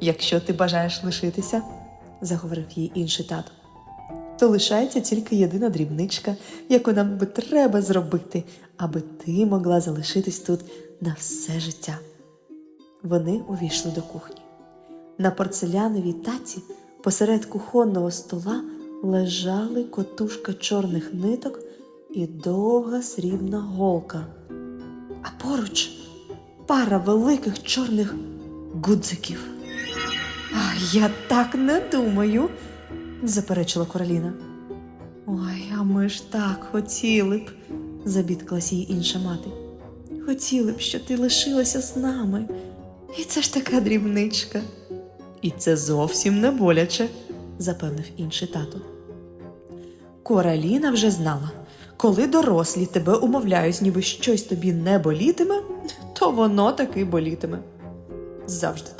Якщо ти бажаєш лишитися, заговорив їй інший тато, то лишається тільки єдина дрібничка, яку нам би треба зробити, аби ти могла залишитись тут на все життя. Вони увійшли до кухні. На порцеляновій таці посеред кухонного стола лежали котушка чорних ниток і довга срібна голка. А поруч пара великих чорних гудзиків. Я так не думаю, заперечила Короліна. Ой, а ми ж так хотіли б, забідклась їй інша мати. Хотіли б, щоб ти лишилася з нами. І це ж така дрібничка. І це зовсім не боляче, запевнив інший тато. Кораліна вже знала, коли дорослі тебе умовляють, ніби щось тобі не болітиме, то воно таки болітиме. Завжди так.